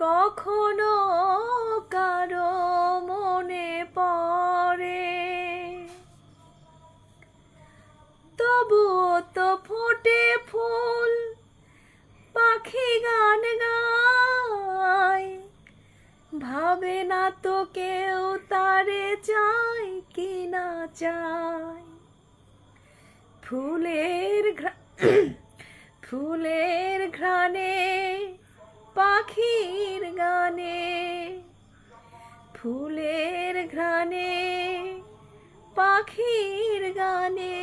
কখনো কারও মনে পড়ে। তবু তো ফোটে ফুল, পাখি গান গায়। ভাবে না তো কেউ তারে চায় কি না চায়। ফুলের ঘ্রা- ফুলের ঘ্রাণে পাখির গানে ফুলের ঘ্রাণে পাখির গানে।